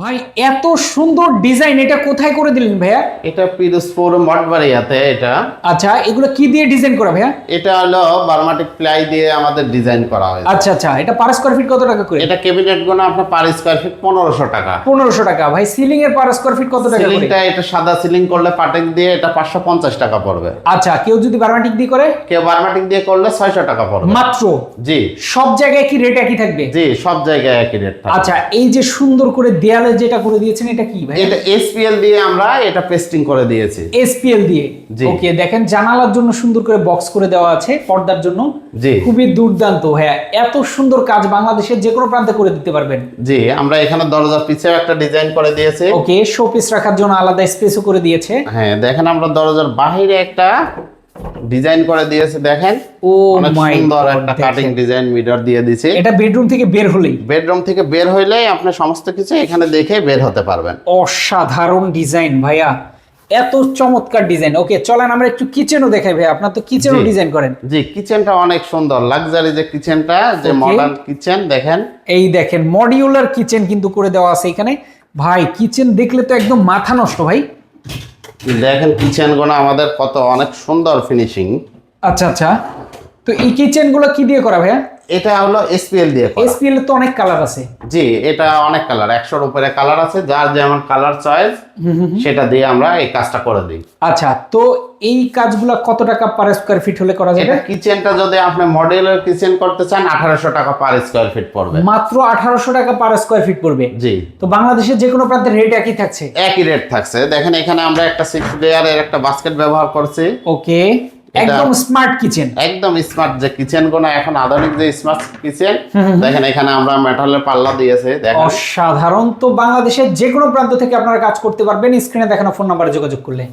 ভাই এত সুন্দর ডিজাইন এটা কোথায় করে দিলেন ভাইয়া? এটা পিরোজপুর মঠবাড়িয়াতে এটা। আচ্ছা এগুলো কি দিয়ে ডিজাইন করা ভাইয়া? এটা হলো বার্মাটিক প্লাই দিয়ে আমাদের ডিজাইন করা হয়েছে। আচ্ছা আচ্ছা এটা পার স্কোয়ার ফিট কত টাকা করে? এটা ক্যাবিনেটগুলো আপনার পার স্কোয়ার ফিট পনেরোশো টাকা। পনেরোশো টাকা। ভাই সিলিং এর পার স্কোয়ার ফিট কত টাকা করে? সিলিংটা এটা সাদা সিলিং করলে পাটেক দিয়ে এটা পাঁচশো পঞ্চাশ টাকা পড়বে। আচ্ছা কেউ যদি বারমাটিক দিয়ে করে? কেউ বার্মাটিক দিয়ে করলে ছয়শো টাকা পড়বে। মাত্র? জি। সব জায়গায় কি রেট একই থাকবে? জি সব জায়গায় একই রেট আচ্ছা এই যে সুন্দর করে দেয়ালে যেটা করে দিয়েছেন এটা কি ভাই এটা এসপিএল দিয়ে আমরা এটা পেস্টিং করে দিয়েছি। এসপিএল দিয়ে। ওকে দেখেন জানালার জন্য সুন্দর করে বক্স করে দেওয়া আছে পর্দার জন্য। জি। খুবই দুর্দান্ত হ্যাঁ এত সুন্দর কাজ বাংলাদেশের যে কোনো প্রান্তে করে দিতে পারবেন। জি আমরা এখানে দরজার পিছেও একটা ডিজাইন করে দিয়েছি। ওকে শোপিস রাখার জন্য আলাদা স্পেসও করে দিয়েছে। হ্যাঁ দেখেন আমরা দরজার বাহিরে একটা ডিজাইন করে দিয়েছে দেখেন। ও মাই সুন্দর একটা কাটিং ডিজাইন মিডর দিয়ে দিয়েছে। এটা বেডরুম থেকে বের হলেই। বেডরুম থেকে বের হইলেই আপনি সমস্ত কিছু এখানে দেখে বের হতে পারবেন। অসাধারণ ডিজাইন ভাইয়া। এত চমৎকার ডিজাইন ওকে চলেন আমরা একটু কিচেনও দেখাই ভাই আপনার তো কিচেনও ডিজাইন করেন। জি কিচেনটা অনেক সুন্দর। লাক্সারি যে কিচেনটা যে. মডার্ন কিচেন দেখেন। এই দেখেন মডিউলার কিচেন কিন্তু করে দেওয়া আছে এখানে। ভাই কিচেন দেখলে তো একদম মাথা নষ্ট ভাই। দেখেন কিচেনগুলো আমাদের কত অনেক সুন্দর ফিনিশিং আচ্ছা আচ্ছা। তো এই কিচেনগুলো কি দিয়ে করা ভাইয়া? এটা হলো এসপিএল দিয়ে করা। এসপিএল তো অনেক কালার আছে। জি এটা অনেক কালার একশোর উপরে কালার আছে যার যেমন কালার চয়েস সেটা দিয়ে আমরা এই কাজটা করে দিই। আচ্ছা তো এই কাজগুলো কত টাকা পার স্কোয়ার ফিট হলে করা যাবে? এটা কিচেনটা যদি আপনি মডেলের কিচেন করতে চান আঠারোশো টাকা পার স্কোয়ার ফিট পড়বে। মাত্র আঠারোশো টাকা পার স্কোয়ার ফিট পড়বে। জি। তো বাংলাদেশের যে কোনো প্রান্তের রেট একই থাকছে? একই রেট থাকছে। দেখেন এখানে আমরা একটা সিক্স লেয়ারের একটা বাস্কেট ব্যবহার করছি। ওকে একদম স্মার্ট কিচেন একদম স্মার্ট যে কিচেনগুলো এখন আধুনিক যে স্মার্ট কিচেন দেখেন এখানে আমরা মেটালের পাল্লা দিয়েছে দেখেন। অসাধারণ। তো বাংলাদেশের যে কোনো প্রান্ত থেকে আপনারা কাজ করতে পারবেন। স্ক্রিনে দেখানো ফোন নাম্বারে যোগাযোগ করলে।